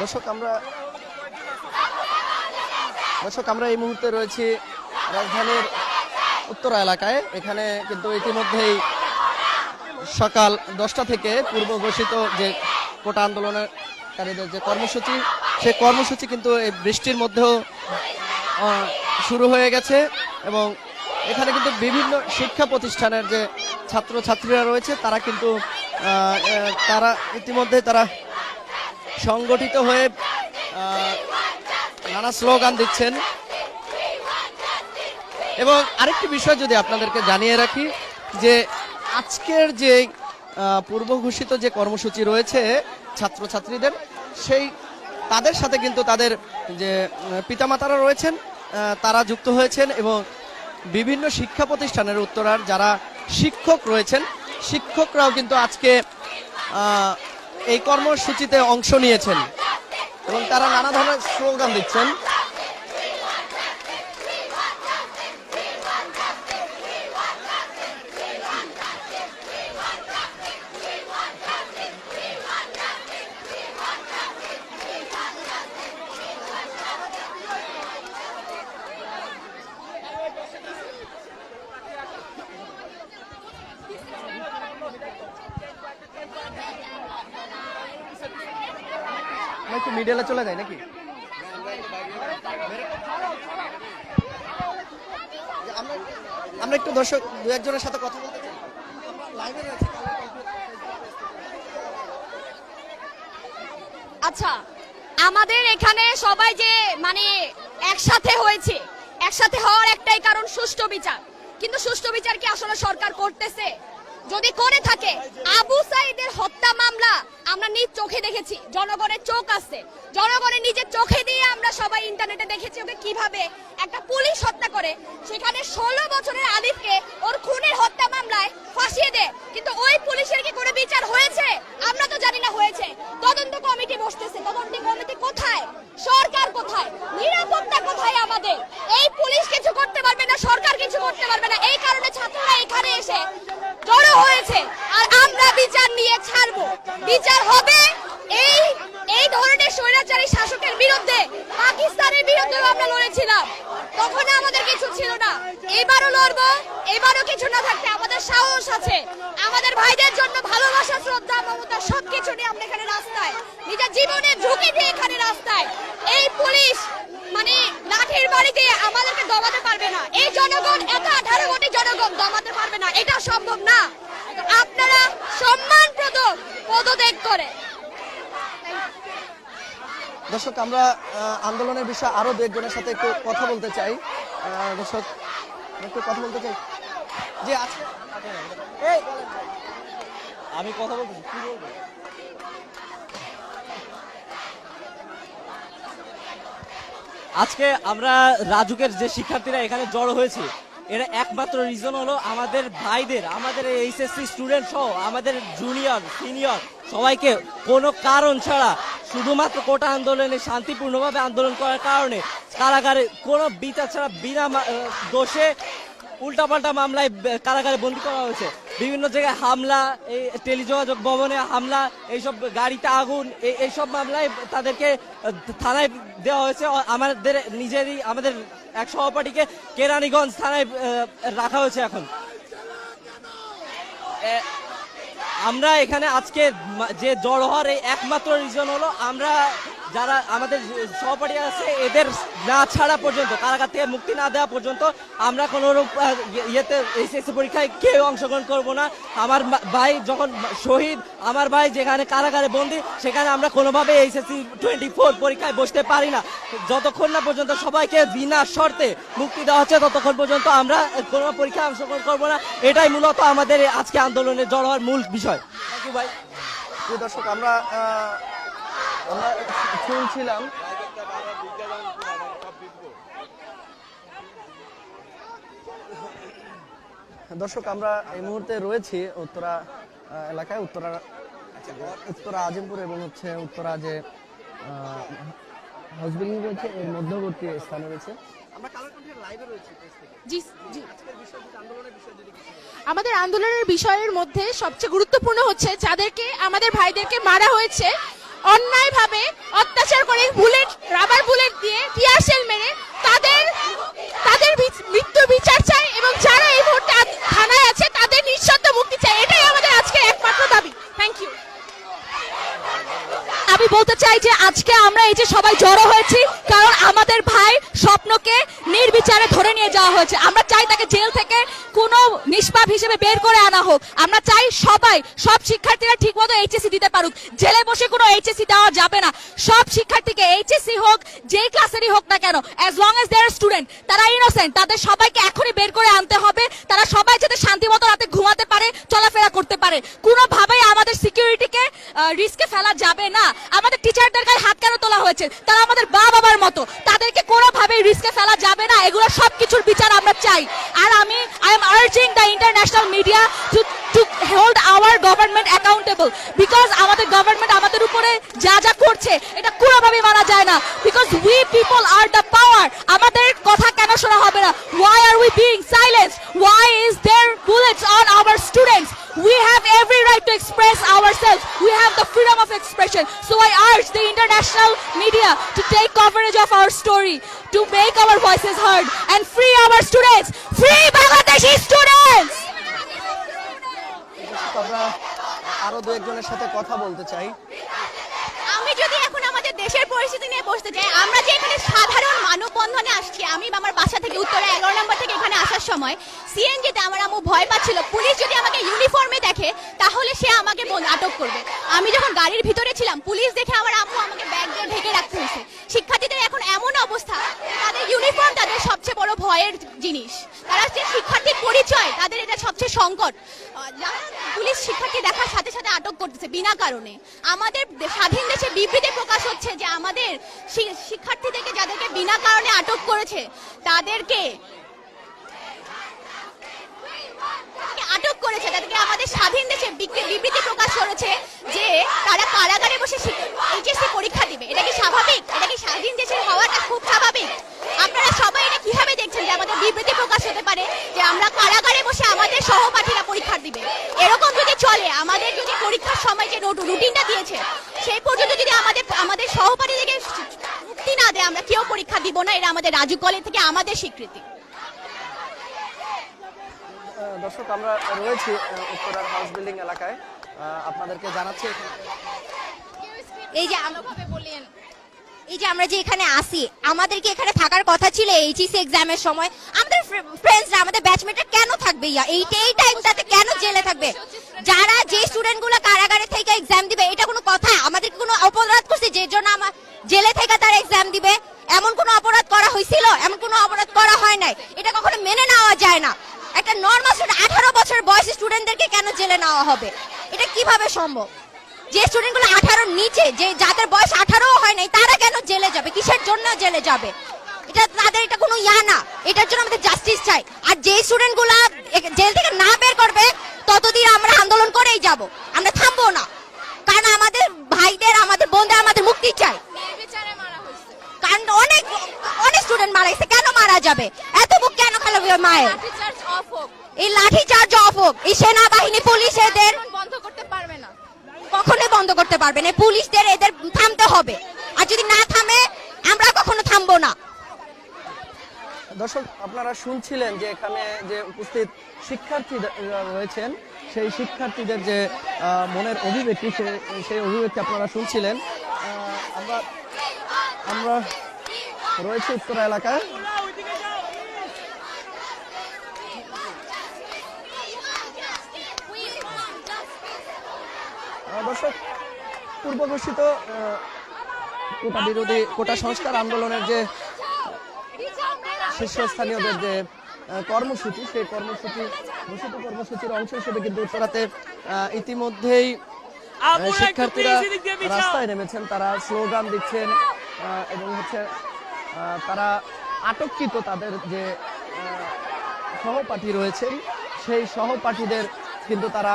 দর্শক, আমরা দর্শক, আমরা এই মুহূর্তে রয়েছি রাজধানীর উত্তরা এলাকায়। এখানে কিন্তু ইতিমধ্যেই সকাল দশটা থেকে পূর্ব ঘোষিত যে কোটা আন্দোলনকারীদের যে কর্মসূচি, সেই কর্মসূচি কিন্তু এই বৃষ্টির মধ্যেও শুরু হয়ে গেছে এবং এখানে কিন্তু বিভিন্ন শিক্ষা প্রতিষ্ঠানের যে ছাত্র ছাত্রীরা রয়েছে, তারা কিন্তু তারা ইতিমধ্যে তারা সংগঠিত হয়ে নানা স্লোগান দিচ্ছেন। এবং আরেকটি বিষয় যদি আপনাদেরকে জানিয়ে রাখি, যে আজকের যে পূর্ব ঘোষিত যে কর্মসূচি রয়েছে ছাত্রছাত্রীদের, সেই তাদের সাথে কিন্তু তাদের যে পিতামাতারা রয়েছেন তারা যুক্ত হয়েছেন এবং বিভিন্ন শিক্ষা প্রতিষ্ঠানের উত্তরার যারা শিক্ষক রয়েছেন, শিক্ষকরাও কিন্তু আজকে এই কর্মসূচিতে অংশ নিয়েছেন এবং তারা নানা ধরনের স্লোগান দিচ্ছেন। একটু মিডিয়ালে চলে যাই নাকি? আমরা একটু দর্শক দু একজনের সাথে কথা বলতে চাই। আচ্ছা আমাদের এখানে সবাই যে মানে একসাথে হয়েছে, একসাথে হওয়ার একটাই কারণ সুষ্ঠু বিচার। কিন্তু সুষ্ঠু বিচার কি আসলে সরকার করতেছে? যদি করে থাকে, আবু সাইদের হত্যা মামলা আমরা নিজ চোখে দেখেছি, জনগণের চোখ আছে। জনগণের নিজের চোখে দিয়ে আমরা সবাই ইন্টারনেটে দেখেছি ওকে কীভাবে একটা পুলিশ হত্যা করে। সেখানে ষোলো বছরের আলিফকে ওর খুনের হত্যা মামলায় ফাঁসিয়ে দেয়। কিন্তু ওই পুলিশের কি করে বিচার হয়েছে? আমরা তো জানি না হয়েছে। তদন্ত কমিটি বসতেছে। তদন্ত কমিটি কোথায়? সরকার কোথায়? নিরাপত্তা কোথায় আমাদের? এই পুলিশ কিছু করতে পারবে না সরকার কিছু করতে পারবে না এই কারণে ছাত্ররা এখানে এসে জড়ো হয়েছে আর আমরা বিচার নিয়ে ছাড়বো বিচার হবে এই এই ধরনের স্বৈরাচারী শাসকের বিরুদ্ধে পাকিস্তানের বিরুদ্ধেও আমরা লড়েছিলাম তখন আমাদের কিছু ছিল না এবারও লড়বো এবারও কিছু না থাকতে আমাদের সাহস আছে আমাদের ভাইদের জন্য ভালোবাসা শ্রদ্ধা মমতা সবকিছু নিয়ে আমরা এখানে রাস্তায় নিজের জীবনের ঝুঁকি দিয়ে এখানে রাস্তায় এই পুলিশ মানে লাঠির বাড়িতে আমাদেরকে দমাতে পারবে না এই জনগণ এত আঠারো কোটি জনগণ দমাতে পারবে না এটা সম্ভব না তো আপনারা সম্মানপ্রদ পদত্যাগ করে দর্শক, আমরা আন্দোলনের বিষয়ে আরও দু একজনের সাথে একটু কথা বলতে চাই। দর্শক, একটু কথা বলতে চাই। যে আজকে আমি কথা বলব কি বলব? আজকে আমরা রাজুকের যে শিক্ষার্থীরা এখানে জড়ো হয়েছে, এর একমাত্র রিজন হলো আমাদের ভাইদের, আমাদের এইচএসসি স্টুডেন্ট সহ আমাদের জুনিয়র সিনিয়র সবাইকে কোনো কারণ ছাড়া শুধুমাত্র কোটা আন্দোলনে, শান্তিপূর্ণভাবে আন্দোলন করার কারণে কারাগারে কোনো বিচার ছাড়া বিনা দোষে উল্টাপাল্টা মামলায় কারাগারে বন্দী করা হয়েছে। বিভিন্ন জায়গায় হামলা, এই টেলিযোগাযোগ ভবনে হামলা, এইসব গাড়িতে আগুন এই এইসব মামলায় তাদেরকে থানায় দেওয়া হয়েছে। আমাদের নিজেরই, আমাদের এক সহপাঠীকে কেরানীগঞ্জ থানায় রাখা হয়েছে এখন। আমরা এখানে আজকে যে জড় হওয়ার এই একমাত্র রিজন হলো আমরা যারা আমাদের সহপাঠী আছে এদের না ছাড়া পর্যন্ত কারাগার থেকে মুক্তি না দেওয়া পর্যন্ত আমরা কোনো রূপ ইয়ে- ইয়েতে এইচএসসি পরীক্ষায় কেউ অংশগ্রহণ করব না। আমার ভাই যখন শহীদ আমার ভাই যেখানে কারাগারে বন্দি সেখানে আমরা কোনোভাবে এইচএসসি টোয়েন্টি ফোর পরীক্ষায় বসতে পারি না। যতক্ষণ না পর্যন্ত সবাইকে বিনা শর্তে মুক্তি দেওয়া হচ্ছে ততক্ষণ পর্যন্ত আমরা কোনো পরীক্ষায় অংশগ্রহণ করব না। এটাই মূলত আমাদের আজকে আন্দোলনে জড় হওয়ার মূল বিষয়। থ্যাংক ইউ ভাই। দর্শক আমরা আমরা শুনছিলাম দর্শক আমরা এই মুহূর্তে রয়েছি উত্তরা এলাকায় উত্তরা উত্তরা আজিমপুর এবং হচ্ছে উত্তরা যে হাউস বিল্ডিং রয়েছে এর মধ্যবর্তী স্থানে রয়েছে। আমাদের আন্দোলনের বিষয়ের মধ্যে সবচেয়ে গুরুত্বপূর্ণ হচ্ছে যাদেরকে আমাদের ভাইদেরকে মারা হয়েছে। অন্যায়ভাবে অত্যাচার করে বুলেট, রাবার বুলেট দিয়ে টিয়ারশেল মেরে তাদের তাদের মৃত্যু বিচার চাই এবং যারা এই মুহূর্তে থানায় আছে তাদের নিঃশর্ত মুক্তি চাই এটাই আমাদের আজকে একমাত্র দাবি। থ্যাংক ইউ আমি বলতে চাই যে আজকে আমরা এই যে সবাই জড়ো হয়েছি, কারণ আমাদের ভাই স্বপ্নকে নির্বিচারে ধরে নিয়ে যাওয়া হয়েছে। আমরা চাই তাকে জেল থেকে কোনো নিষ্পাপ হিসেবে বের করে আনা হোক। আমরা চাই সবাই সব শিক্ষার্থীরা ঠিকমতো এইচএসসি দিতে পারুক। জেলে বসে কোনো এইচএসসি দেওয়া যাবে না। সব শিক্ষার্থীকে এইচএসসি হোক, যেই ক্লাসেরই হোক না কেন as long as there student তারা ইনোসেন্ট তাদের সবাইকে এখনই বের করে আনতে হবে। তারা সবাই যাতে শান্তিমতো রাতে ঘুমাতে পারে, চলাফেরা করতে পারে। কোনোভাবেই আমাদের সিকিউরিটিকে রিস্কে ফেলা যাবে না। আমাদের টিচারদের গায়ে হাত কেন তোলা হয়েছে? তারা আমাদের মা বাবার মতো। তাদেরকে কোনোভাবেই রিস্কে ফেলা যাবে না। এগুলো সব কিছুর বিচার আমরা চাই। আর আমি I am urging the international media to to hold our government accountable because আমাদের গভর্নমেন্ট আমাদের উপরে যা যা করছে এটা কোনোভাবেই মানা যায় না because we people are the power আমাদের কথা কেন শোনা হবে না why are we being silence why is there bullets on our students We have every right to express ourselves. We have the freedom of expression. So I urge the international media to take coverage of our story, to make our voices heard, and free our students. Free Bangladeshi students! আমরা আরও দু একজনের সাথে কথা বলতে চাই। আমি যদি এখন আমাদের দেশের পরিস্থিতি নিয়ে বসতে চাই আমরা যে এখানে সাধারণ মানববন্ধনে আসছি আমি আমার বাসা থেকে উত্তরে এগারো নম্বর থেকে এখানে আসার সময় সিএনজিতে আমার আম্মু ভয় পাচ্ছিল পুলিশ যদি আমাকে ইউনিফর্মে দেখে তাহলে সে আমাকে আটক করবে। আমি যখন গাড়ির ভিতরে ছিলাম পুলিশ দেখে আমার আম্মু আমাকে ব্যাগ দিয়ে ঢেকে রাখতে হয়েছে শিক্ষার্থীদের এখন এমন অবস্থা তাদের ইউনিফর্ম তাদের সবচেয়ে বড় ভয়ের জিনিস যে শিক্ষার্থীর পরিচয়, তাদের এটা সবচেয়ে সংকট। পুলিশ শিক্ষার্থী দেখার সাথে সাথে আটক করতেছে বিনা কারণে। আমাদের স্বাধীন দেশে বিবৃতি প্রকাশ হচ্ছে যে আমাদের শিক্ষার্থী শিক্ষার্থীদেরকে যাদেরকে বিনা কারণে আটক করেছে, তাদেরকে তাদেরকে আটক করেছে, তাদেরকে আমাদের স্বাধীন দেশে বিবৃতি প্রকাশ করেছে যে তারা কারাগারে বসে এইচএসসি পরীক্ষা দিবে। এটা কি স্বাভাবিক? এটা কি স্বাধীন দেশের হওয়াটা খুব স্বাভাবিক? আপনারা সবাই এটা কীভাবে দেখছেন যে আমাদের বিবৃতি প্রকাশ হতে পারে যে আমরা কারাগারে বসে আমাদের সহপাঠীরা পরীক্ষা দিবে? এরকম যদি চলে, আমাদের যদি পরীক্ষার সময় যে রুট- রুটিনটা দিয়েছে, সেই পর্যন্ত যদি আমাদের আমাদের সহপাঠীদেরকে মুক্তি না দেয়, আমরা কেউ পরীক্ষা দিব না এটা আমাদের রাজু কলেজ থেকে আমাদের স্বীকৃতি। দর্শক, আমরা রয়েছি উত্তরার হাউস বিল্ডিং এলাকায়। আপনাদেরকে জানাচ্ছি এই যে বললেন এই যে আমরা যে এখানে আসি, আমাদের কি এখানে থাকার কথা ছিল এইচএসসি এক্সামের সময়? আমাদের ফ্রেন্ডসরা আমাদের ব্যাচমেটরা কেন থাকবে ইয়া? এই এই টাইমটাতে কেন জেলে থাকবে? যারা যে স্টুডেন্টগুলো কারাগারে থেকে এক্সাম দিবে, এটা কোনো কথা? আমাদের কোনো অপরাধ করছে? যে জন্য আমার জেলে থেকে তারা এক্সাম দিবে? এমন কোনো অপরাধ করা হয়েছিল এমন কোনো অপরাধ করা হয় নাই? এটা কখনো মেনে নেওয়া যায় না। একটা নর্মাল স্টুডেন্ট আঠারো বছর বয়সী স্টুডেন্টদেরকে কেন জেলে নেওয়া হবে? এটা কীভাবে সম্ভব? যে স্টুডেন্টগুলো আঠারোর নিচে, যে যাদের বয়স আঠারো হয় নাই, তারা কেন জেলে যাবে? কিসের জন্য জেলে যাবে? এটা তাদের এটা কোনো ইয়া না। এটার জন্য আমাদের জাস্টিস চাই। আর যে স্টুডেন্টগুলো জেল থেকে না বের করবে, ততদিন আমরা আন্দোলন করেই যাব। আমরা থামবো না। কারণ আমাদের ভাইদের, আমাদের বোনদের আমাদের মুক্তি চাই। কারণ অনেক অনেক স্টুডেন্ট মারা গেছে। কেন মারা যাবে? এত বুক কেন খেলাবে মায়ের? এই লাঠি চার্জ অফ হোক। এই সেনাবাহিনী পুলিশ এদের বন্ধ করতে পারবে না। কখনোই বন্ধ করতে পারবে না। পুলিশদের এদের থামতে হবে। আর যদি না থামে আমরা কখনো থামবো না। দর্শক আপনারা শুনছিলেন যে এখানে যে উপস্থিত শিক্ষার্থী রয়েছেন সেই শিক্ষার্থীদের যে মনের অভিব্যক্তি সে- সেই অভিব্যক্তি আপনারা শুনছিলেন। আমরা আমরা রয়েছে উত্তরা এলাকায়। দর্শক, পূর্ব ঘোষিত কোটা বিরোধী, কোটা সংস্কার আন্দোলনের যে শীর্ষস্থানীয়দের যে কর্মসূচি, সেই কর্মসূচি, ঘোষিত কর্মসূচির অংশ হিসেবে কিন্তু উত্তরাতে ইতিমধ্যেই শিক্ষার্থীরা রাস্তায় নেমেছেন তারা স্লোগান দিচ্ছেন এবং হচ্ছে তারা আটককৃত তাদের যে সহপাঠী রয়েছেন সেই সহপাঠীদের কিন্তু তারা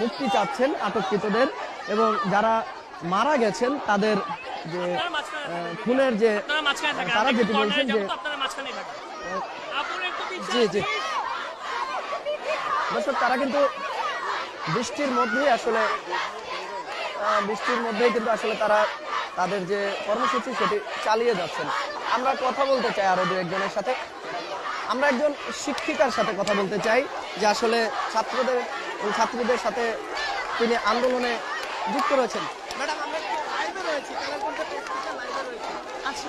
মুক্তি চাচ্ছেন আটককৃতদের এবং যারা মারা গেছেন তাদের যে খুনের যে তারা যেটি বলছেন যে জি জি। দর্শক তারা কিন্তু বৃষ্টির মধ্যে আসলে বৃষ্টির মধ্যেই কিন্তু আসলে তারা তাদের যে কর্মসূচি সেটি চালিয়ে যাচ্ছেন। আমরা কথা বলতে চাই আরও দু একজনের সাথে। আমরা একজন শিক্ষিকার সাথে কথা বলতে চাই, যে আসলে ছাত্রদের, ছাত্রীদের সাথে তিনি আন্দোলনে যুক্ত রয়েছেন। আচ্ছা।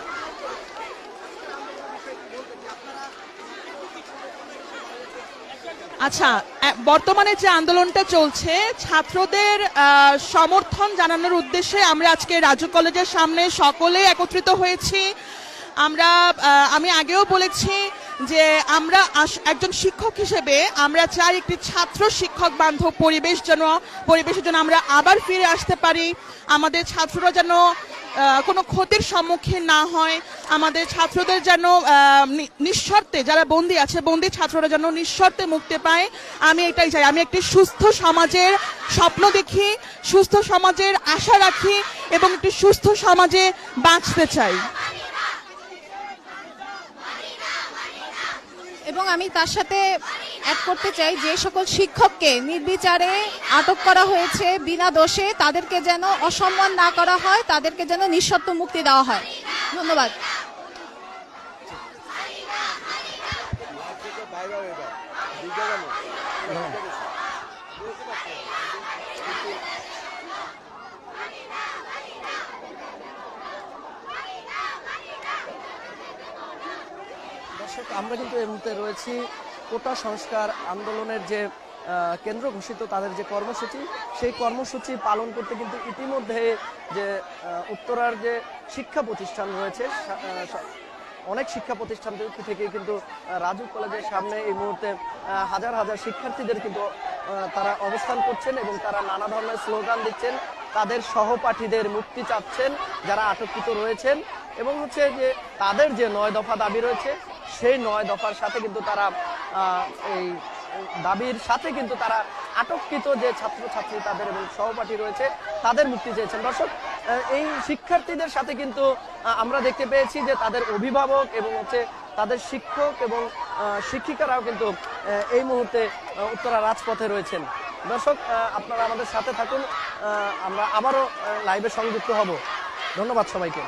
আচ্ছা বর্তমানে যে আন্দোলনটা চলছে, ছাত্রদের সমর্থন জানানোর উদ্দেশ্যে আমরা আজকে রাজু কলেজের সামনে সকলে একত্রিত হয়েছি। আমরা আমি আগেও বলেছি যে আমরা একজন শিক্ষক হিসেবে আমরা চাই একটি ছাত্র শিক্ষক বান্ধব পরিবেশ যেন, পরিবেশের জন্য আমরা আবার ফিরে আসতে পারি। আমাদের ছাত্ররা যেন কোনো ক্ষতির সম্মুখীন না হয়। আমাদের ছাত্রদের যেন নিঃশর্তে, যারা বন্দী আছে, বন্দী ছাত্ররা যেন নিঃশর্তে মুক্তি পায়। আমি এটাই চাই। আমি একটি সুস্থ সমাজের স্বপ্ন দেখি, সুস্থ সমাজের আশা রাখি এবং একটি সুস্থ সমাজে বাঁচতে চাই। এবং আমি তার সাথে অ্যাড করতে চাই যে সকল শিক্ষককে নির্বিচারে আটক করা হয়েছে বিনা দোষে, তাদেরকে যেন অসম্মান না করা হয়, তাদেরকে যেন নিঃশর্ত মুক্তি দেওয়া হয়। ধন্যবাদ দর্শক আমরা কিন্তু এই মুহূর্তে রয়েছি কোটা সংস্কার আন্দোলনের যে কেন্দ্র ঘোষিত তাদের যে কর্মসূচি, সেই কর্মসূচি পালন করতে কিন্তু ইতিমধ্যে যে উত্তরার যে শিক্ষা প্রতিষ্ঠান রয়েছে অনেক শিক্ষা প্রতিষ্ঠান থেকে কিন্তু রাজু কলেজের সামনে এই মুহূর্তে হাজার হাজার শিক্ষার্থীদের কিন্তু তারা অবস্থান করছেন এবং তারা নানা ধরনের স্লোগান দিচ্ছেন। তাদের সহপাঠীদের মুক্তি চাচ্ছেন, যারা আটককৃত রয়েছেন এবং হচ্ছে যে, তাদের যে নয় দফা দাবি রয়েছে সেই নয় দফার সাথে কিন্তু তারা এই দাবির সাথে কিন্তু তারা আটককৃত যে ছাত্রছাত্রী তাদের এবং সহপাঠী রয়েছে, তাদের মুক্তি চেয়েছেন। দর্শক এই শিক্ষার্থীদের সাথে কিন্তু আমরা দেখতে পেয়েছি যে তাদের অভিভাবক এবং হচ্ছে তাদের শিক্ষক এবং শিক্ষিকারাও কিন্তু এই মুহূর্তে উত্তরা রাজপথে রয়েছেন। দর্শক আপনারা আমাদের সাথে থাকুন আমরা আবারও লাইভে সংযুক্ত হব। ধন্যবাদ সবাইকে।